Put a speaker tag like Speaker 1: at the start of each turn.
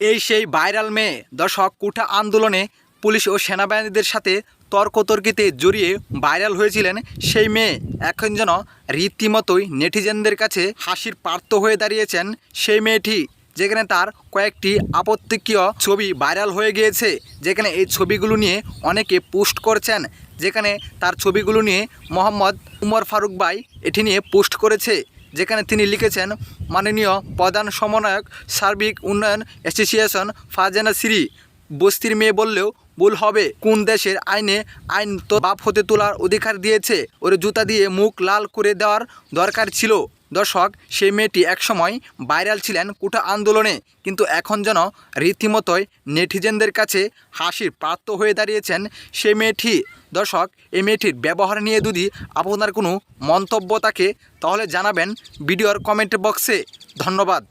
Speaker 1: এই সেই ভাইরাল মেয়ে দর্শক কুঠা আন্দোলনে পুলিশ ও সেনাবাহিনীদের সাথে তর্কতর্কিতে জড়িয়ে ভাইরাল হয়েছিলেন সেই মেয়ে। এখন যেন রীতিমতোই নেটিজেনদের কাছে হাসির পার্থ হয়ে দাঁড়িয়েছেন সেই মেয়েটি, যেখানে তার কয়েকটি আপত্তিকীয় ছবি ভাইরাল হয়ে গিয়েছে। যেখানে এই ছবিগুলো নিয়ে অনেকে পোস্ট করছেন। যেখানে তার ছবিগুলো নিয়ে মোহাম্মদ উমর ফারুক ভাই এটি নিয়ে পোস্ট করেছে। যেখানে তিনি লিখেছেন, মাননীয় প্রধান সমন্বয়ক সার্বিক উন্নয়ন অ্যাসোসিয়েশন ফাজেনা সিরি, বস্তির মেয়ে বললেও ভুল হবে। কোন দেশের আইনে আইন তো বাপ হতে তোলার অধিকার দিয়েছে? ওর জুতা দিয়ে মুখ লাল করে দেওয়ার দরকার ছিল। দর্শক, সেই মেয়েটি একসময় ভাইরাল ছিলেন কুঠা আন্দোলনে, কিন্তু এখন যেন রীতিমতোই নেটিজেনদের কাছে হাসির প্রাপ্ত হয়ে দাঁড়িয়েছেন সেই মেয়েটি। দর্শক, এই মেয়েটির ব্যবহার নিয়ে যদি আপনার কোনো মন্তব্য থাকে, তাহলে জানাবেন ভিডিওর কমেন্ট বক্সে। ধন্যবাদ।